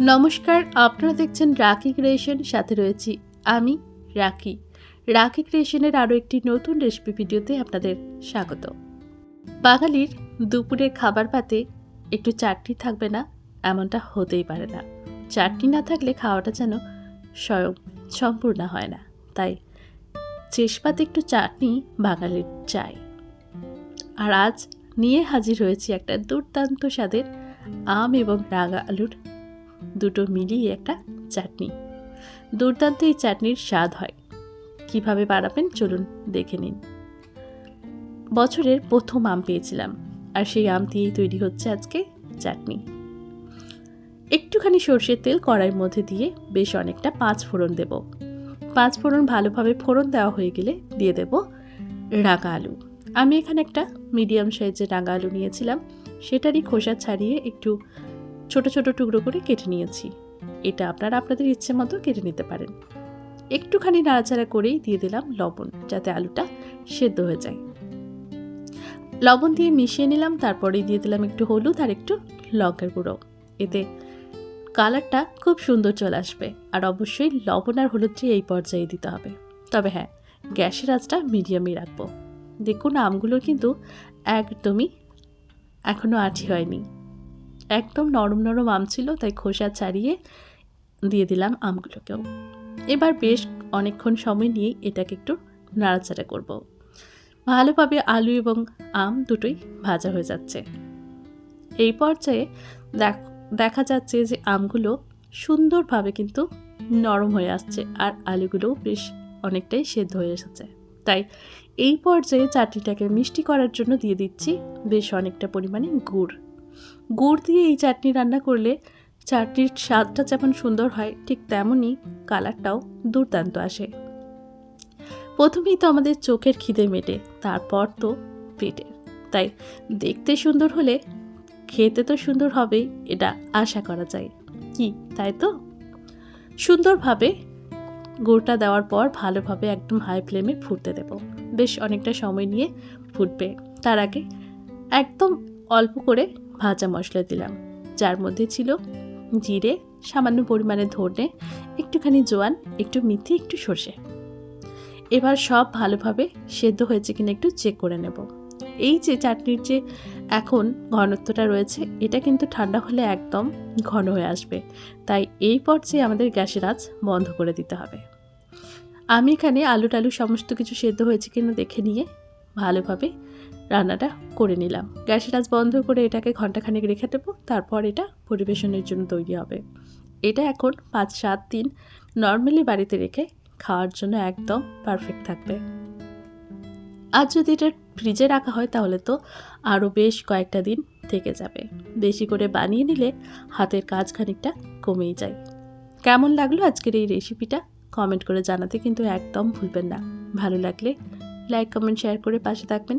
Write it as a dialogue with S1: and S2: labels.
S1: নমস্কার, আপনারা দেখছেন রাখি ক্রিয়েশন, সাথে রয়েছি আমি, রাখি। রাখি ক্রিয়েশনের আরও একটি নতুন রেসিপি ভিডিওতে আপনাদের স্বাগত। বাঙালির দুপুরে খাবার পাতে একটু চাটনি থাকবে না, এমনটা হতেই পারে না। চাটনি না থাকলে খাওয়াটা যেন স্বয়ং সম্পূর্ণ হয় না। তাই চেষপাতে একটু চাটনি বাঙালির চাই। আর আজ নিয়ে হাজির হয়েছি একটা দুর্দান্ত স্বাদের আম এবং রাঙা আলুর দুটো মিলিয়ে একটা চাটনি। দুর্দান্ত এই চাটনির স্বাদ হয়। কীভাবে বানাবেন চলুন দেখে নিন। বছরের প্রথম আম পেয়েছিলাম, আর সেই আম দিয়েই তৈরি হচ্ছে আজকে চাটনি। একটুখানি সর্ষের তেল কড়াইয়ের মধ্যে দিয়ে বেশ অনেকটা পাঁচ ফোড়ন দেব। পাঁচ ফোড়ন ভালোভাবে ফোড়ন দেওয়া হয়ে গেলে দিয়ে দেব রাঙা আলু। আমি এখানে একটা মিডিয়াম সাইজের রাঙা আলু নিয়েছিলাম। সেটারই খোসা ছাড়িয়ে একটু ছোট ছোট টুকরো করে কেটে নিয়েছি। এটা আপনারা আপনাদের ইচ্ছে মতো কেটে নিতে পারেন। একটুখানি নাড়াচাড়া করেই দিয়ে দিলাম লবণ, যাতে আলুটা সেদ্ধ হয়ে যায়। লবণ দিয়ে মিশিয়ে নিলাম, তারপরেই দিয়ে দিলাম একটু হলুদ আর একটু লঙ্কার গুঁড়ো। এতে কালারটা খুব সুন্দর চলে আসবে আর অবশ্যই লবণ আর হলুদটি এই পর্যায়ে দিতে হবে। তবে হ্যাঁ গ্যাসের আঁচটা মিডিয়ামই রাখব। দেখুন, আমগুলো কিন্তু একদমই এখনও আঠি হয়নি। একদম নরম নরম আম ছিল, তাই খোসা ছাড়িয়ে দিয়ে দিলাম আমগুলোকেও। এবার বেশ অনেকক্ষণ সময় নিয়ে এটাকে একটু নাড়াচাড়া করব। ভালোভাবে আলু এবং আম দুটোই ভাজা হয়ে যাচ্ছে। এই পর্যায়ে দেখ যাচ্ছে যে আমগুলো সুন্দরভাবে কিন্তু নরম হয়ে আসছে আর আলুগুলোও বেশ অনেকটাই সেদ্ধ হয়ে এসেছে। তাই এই পর্যায়ে চাটনিটাকে মিষ্টি করার জন্য দিয়ে দিচ্ছি বেশ অনেকটা পরিমাণে গুড়। গুড় দিয়ে এই চাটনি রান্না করলে চাটনির স্বাদটা যেমন সুন্দর হয়, ঠিক তেমনই কালারটাও দুর্দান্ত আসে। প্রথমেই তো আমাদের চোখের খিদে মেটে, তারপর তো পেটের তাই দেখতে সুন্দর হলে খেতে তো সুন্দর হবেই, এটা আশা করা যায়। কি, তাই তো? সুন্দরভাবে গুড়টা দেওয়ার পর ভালোভাবে একদম হাই ফ্লেমে ফুটতে দেব। বেশ অনেকটা সময় নিয়ে ফুটবে। তার আগে একদম অল্প করে ভাজা মশলা দিলাম। যার মধ্যে ছিল জিরে, সামান্য পরিমাণে ধনে, একটুখানি জোয়ান, একটু মিথি, একটু সর্ষে। এবার সব ভালোভাবে সেদ্ধ হয়েছে কিনা একটু চেক করে নেব। এই যে চাটনির যে এখন ঘনত্বটা রয়েছে, এটা কিন্তু ঠান্ডা হলে একদম ঘন হয়ে আসবে। তাই এই পর্যায়ে আমাদের গ্যাসের আঁচ বন্ধ করে দিতে হবে। আমি এখানে আলু টালু সমস্ত কিছু সেদ্ধ হয়েছে কিনা দেখে নিয়ে ভালোভাবে রান্নাটা করে নিলাম। গ্যাসের আঁচ বন্ধ করে এটাকে ঘন্টাখানেক রেখে দেবো, তারপর এটা পরিবেশনের জন্য তৈরি হবে। এটা এখন পাঁচ, সাত দিন নর্মালি বাড়িতে রেখে খাওয়ার জন্য একদম পারফেক্ট থাকবে। আর যদি এটা ফ্রিজে রাখা হয় তাহলে তো আরও বেশ কয়েকটা দিন থেকে যাবে। বেশি করে বানিয়ে নিলে হাতের কাজ খানিকটা কমেই যায়। কেমন লাগল আজকের এই রেসিপিটা? কমেন্ট করে জানাতে কিন্তু একদম ভুলবেন না। ভালো লাগলে লাইক, কমেন্ট, শেয়ার করে পাশে থাকবেন।